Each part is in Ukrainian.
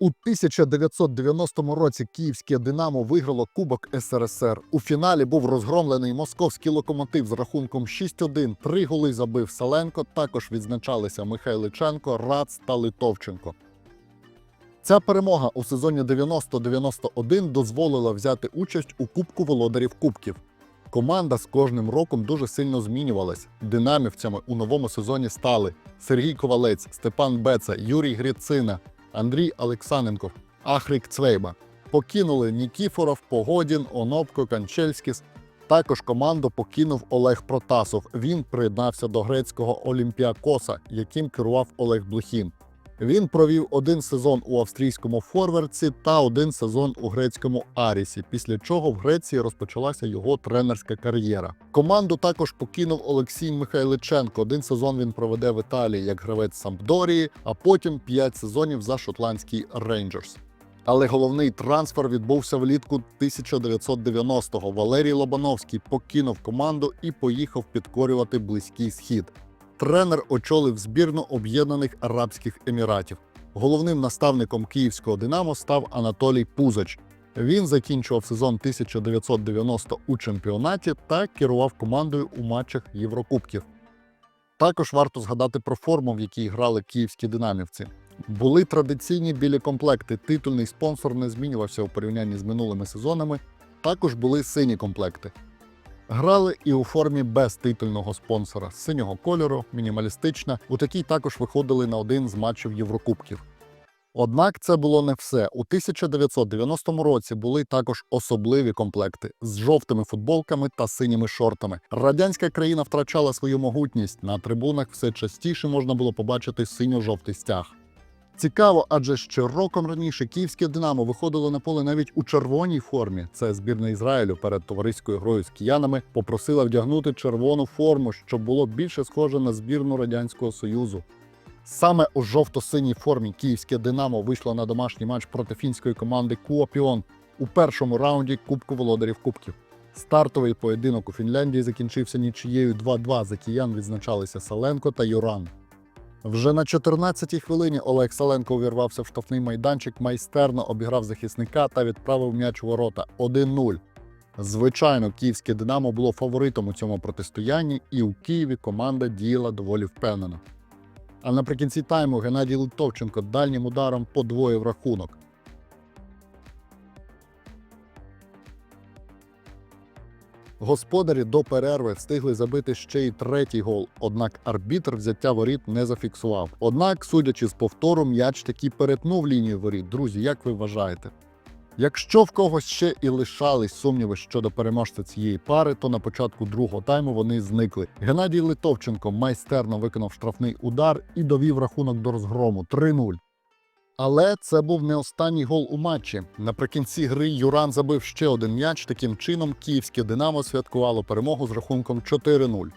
У 1990 році київське Динамо виграло Кубок СРСР. У фіналі був розгромлений московський локомотив з рахунком 6-1. Три голи забив Саленко. Також відзначалися Михайличенко, Рац та Литовченко. Ця перемога у сезоні 90-91 дозволила взяти участь у Кубку володарів Кубків. Команда з кожним роком дуже сильно змінювалась. Динамівцями у новому сезоні стали Сергій Ковалець, Степан Беца, Юрій Грицина, Андрій Олексаненков, Ахрік Цвейба. Покинули Нікіфоров, Погодін, Онопко, Канчельськіс. Також команду покинув Олег Протасов. Він приєднався до грецького Олімпіакоса, яким керував Олег Блохін. Він провів один сезон у австрійському Форверці та один сезон у грецькому Арісі, після чого в Греції розпочалася його тренерська кар'єра. Команду також покинув Олексій Михайличенко. Один сезон він проведе в Італії як гравець Сампдорії, а потім 5 сезонів за шотландський Рейнджерс. Але головний трансфер відбувся влітку 1990-го. Валерій Лобановський покинув команду і поїхав підкорювати близький схід. Тренер очолив збірну Об'єднаних Арабських Еміратів. Головним наставником київського Динамо став Анатолій Пузач. Він закінчував сезон 1990 у чемпіонаті та керував командою у матчах Єврокубків. Також варто згадати про форму, в якій грали київські динамівці. Були традиційні білі комплекти. Титульний спонсор не змінювався у порівнянні з минулими сезонами. Також були сині комплекти. Грали і у формі без титульного спонсора синього кольору, мінімалістична. У такій також виходили на один з матчів Єврокубків. Однак це було не все. У 1990 році були також особливі комплекти з жовтими футболками та синіми шортами. Радянська країна втрачала свою могутність. На трибунах все частіше можна було побачити синьо-жовтий стяг. Цікаво, адже ще роком раніше київське Динамо виходило на поле навіть у червоній формі. Це збірна Ізраїлю перед товариською грою з киянами попросила вдягнути червону форму, щоб було більше схоже на збірну радянського союзу. Саме у жовто-синій формі київське Динамо вийшло на домашній матч проти фінської команди Куопіон у першому раунді Кубку володарів Кубків. Стартовий поєдинок у Фінляндії закінчився нічиєю 2-2. За киян відзначалися Саленко та Юран. Вже на 14-й хвилині Олег Саленко увірвався в штрафний майданчик, майстерно обіграв захисника та відправив м'яч у ворота 1-0. Звичайно, київське Динамо було фаворитом у цьому протистоянні, і у Києві команда діяла доволі впевнено. А наприкінці тайму Геннадій Литовченко дальнім ударом подвоїв рахунок. Господарі до перерви встигли забити ще й третій гол, однак арбітр взяття воріт не зафіксував. Однак, судячи з повтору, м'яч таки перетнув лінію воріт. Друзі, як ви вважаєте? Якщо в когось ще і лишались сумніви щодо переможця цієї пари, то на початку другого тайму вони зникли. Геннадій Литовченко майстерно виконав штрафний удар і довів рахунок до розгрому 3-0. Але це був не останній гол у матчі. Наприкінці гри Юран забив ще один м'яч. Таким чином, київське Динамо святкувало перемогу з рахунком 4-0.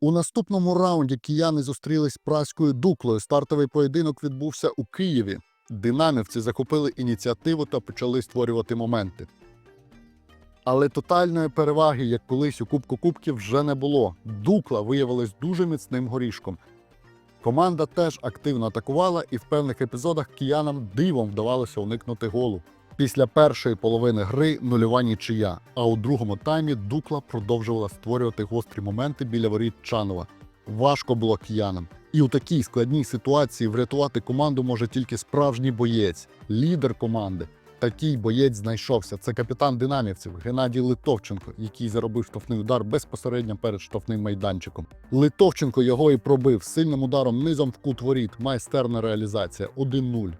У наступному раунді кияни зустрілись з праською дуклою. Стартовий поєдинок відбувся у Києві. Динамівці захопили ініціативу та почали створювати моменти. Але тотальної переваги, як колись у Кубку Кубків, вже не було. Дукла виявилась дуже міцним горішком. Команда теж активно атакувала, і в певних епізодах киянам дивом вдавалося уникнути голу. Після першої половини гри нульова нічия, а у другому таймі Дукла продовжувала створювати гострі моменти біля воріт Чанова. Важко було киянам. І у такій складній ситуації врятувати команду може тільки справжній боєць, лідер команди. Такий боєць знайшовся. Це капітан динамівців Геннадій Литовченко, який заробив штрафний удар безпосередньо перед штрафним майданчиком. Литовченко його і пробив сильним ударом низом в кут воріт. Майстерна реалізація 1-0.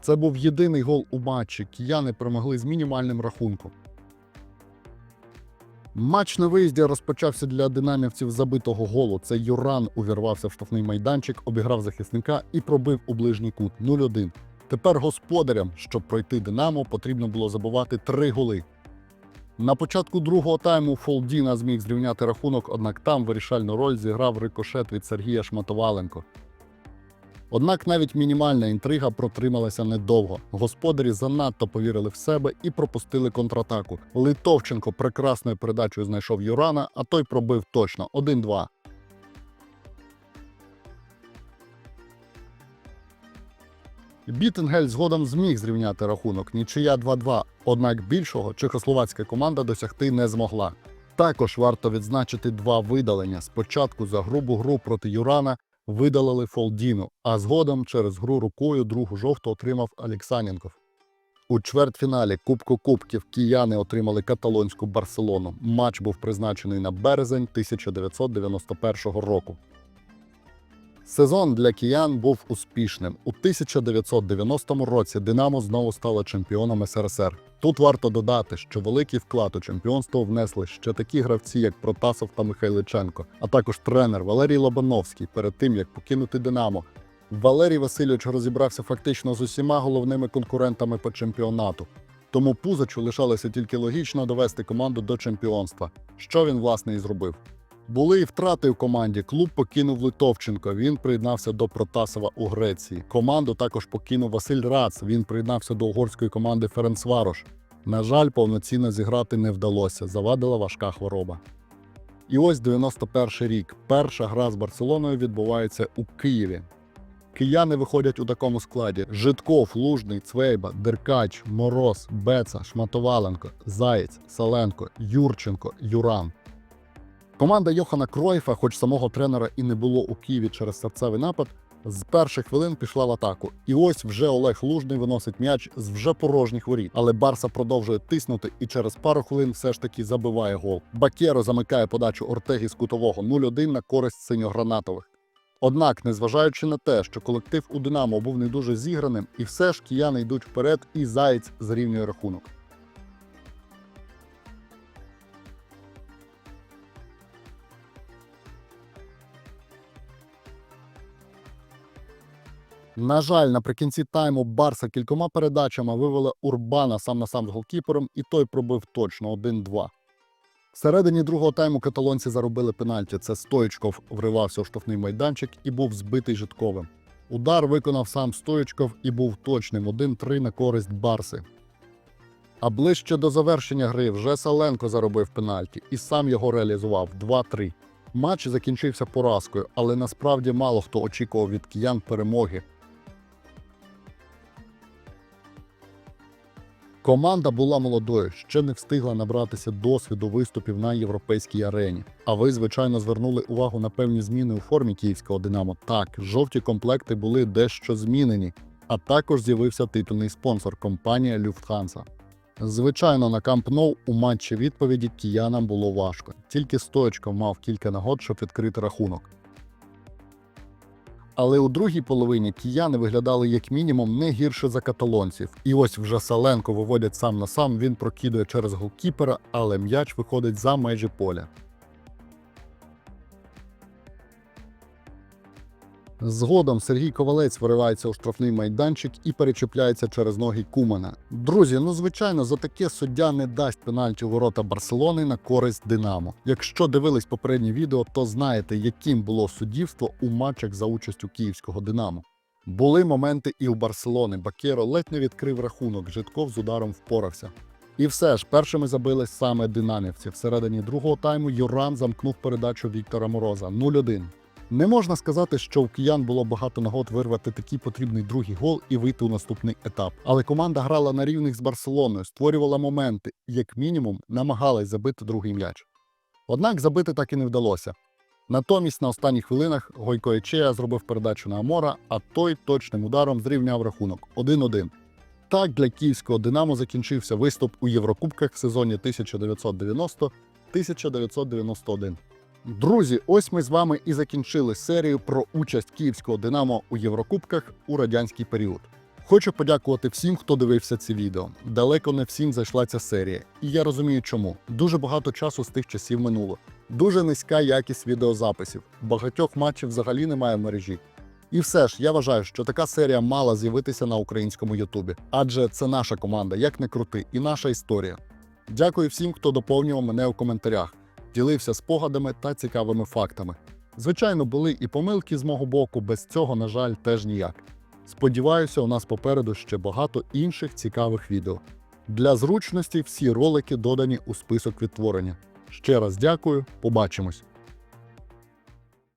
Це був єдиний гол у матчі. Кияни перемогли з мінімальним рахунком. Матч на виїзді розпочався для динамівців забитого голу. Це Юран увірвався в штрафний майданчик, обіграв захисника і пробив у ближній кут 0-1. Тепер господарям, щоб пройти Динамо, потрібно було забувати три голи. На початку другого тайму Фолдіна зміг зрівняти рахунок, однак там вирішальну роль зіграв рикошет від Сергія Шматоваленко. Однак навіть мінімальна інтрига протрималася недовго. Господарі занадто повірили в себе і пропустили контратаку. Литовченко прекрасною передачею знайшов Юрана, а той пробив точно 1-2. Бітенгель згодом зміг зрівняти рахунок нічия 2-2, однак більшого чехословацька команда досягти не змогла. Також варто відзначити два видалення. Спочатку за грубу гру проти Юрана видалили Фолдіну, а згодом через гру рукою другу жовту отримав Алексаненков. У чвертьфіналі Кубку Кубків кияни отримали каталонську Барселону. Матч був призначений на березень 1991 року. Сезон для киян був успішним. У 1990 році Динамо знову стало чемпіоном СРСР. Тут варто додати, що великий вклад у чемпіонство внесли ще такі гравці, як Протасов та Михайличенко, а також тренер Валерій Лобановський перед тим як покинути Динамо. Валерій Васильович розібрався фактично з усіма головними конкурентами по чемпіонату. Тому Пузачу лишалося тільки логічно довести команду до чемпіонства, що він власне і зробив. Були і втрати в команді. Клуб покинув Литовченко. Він приєднався до Протасова у Греції. Команду також покинув Василь Рац. Він приєднався до угорської команди Ференцварош. На жаль, повноцінно зіграти не вдалося. Завадила важка хвороба. І ось 91-й рік. Перша гра з Барселоною відбувається у Києві. Кияни виходять у такому складі: Житков, Лужний, Цвейба, Деркач, Мороз, Беца, Шматоваленко, Заєць, Саленко, Юрченко, Юран. Команда Йохана Кройфа, хоч самого тренера і не було у Києві через серцевий напад, з перших хвилин пішла в атаку. І ось вже Олег Лужний виносить м'яч з вже порожніх воріт. Але Барса продовжує тиснути і через пару хвилин все ж таки забиває гол. Бакєро замикає подачу Ортегі з кутового 0-1 на користь синьогранатових. Однак, незважаючи на те, що колектив у Динамо був не дуже зіграним, і все ж кияни йдуть вперед, і заєць зрівнює рахунок. На жаль, наприкінці тайму Барса кількома передачами вивела Урбана сам на сам з голкіпером, і той пробив точно 1-2. Всередині другого тайму каталонці заробили пенальті. Це Стоїчков вривався у штрафний майданчик і був збитий Житковим. Удар виконав сам Стоїчков і був точним 1-3 на користь Барси. А ближче до завершення гри вже Саленко заробив пенальті і сам його реалізував 2-3. Матч закінчився поразкою, але насправді мало хто очікував від киян перемоги. Команда була молодою, ще не встигла набратися досвіду виступів на європейській арені. А ви, звичайно, звернули увагу на певні зміни у формі київського Динамо. Так, жовті комплекти були дещо змінені, а також з'явився титульний спонсор компанія Люфтханса. Звичайно, на Камп Ноу у матчі відповіді киянам було важко. Тільки Стоечков мав кілька нагод, щоб відкрити рахунок. Але у другій половині кияни виглядали як мінімум не гірше за каталонців. І ось вже Саленко виводять сам на сам. Він прокидує через голкіпера, але м'яч виходить за межі поля. Згодом Сергій Ковалець виривається у штрафний майданчик і перечіпляється через ноги Кумана. Друзі, ну звичайно, за таке суддя не дасть пенальті ворота Барселони на користь Динамо. Якщо дивились попереднє відео, то знаєте, яким було суддівство у матчах за участю київського Динамо. Були моменти і у Барселони. Бакєро ледь не відкрив рахунок, Житков з ударом впорався. І все ж першими забили саме динамівці. Всередині другого тайму Юран замкнув передачу Віктора Мороза 0-1. Не можна сказати, що у киян було багато нагод вирвати такий потрібний другий гол і вийти у наступний етап. Але команда грала на рівних з Барселоною, створювала моменти як мінімум, намагалась забити другий м'яч. Однак забити так і не вдалося. Натомість на останніх хвилинах Гойко Ечея зробив передачу на Амора, а той точним ударом зрівняв рахунок 1-1. Так для київського Динамо закінчився виступ у Єврокубках в сезоні 1990-1991. Друзі, ось ми з вами і закінчили серію про участь київського Динамо у Єврокубках у радянський період. Хочу подякувати всім, хто дивився ці відео. Далеко не всім зайшла ця серія, і я розумію, чому. Дуже багато часу з тих часів минуло. Дуже низька якість відеозаписів. Багатьох матчів взагалі немає в мережі. І все ж я вважаю, що така серія мала з'явитися на українському Ютубі, адже це наша команда, як не крути, і наша історія. Дякую всім, хто доповнював мене у коментарях, ділився спогадами та цікавими фактами. Звичайно, були і помилки з мого боку, без цього, на жаль, теж ніяк. Сподіваюся, у нас попереду ще багато інших цікавих відео. Для зручності всі ролики додані у список відтворення. Ще раз дякую, побачимось!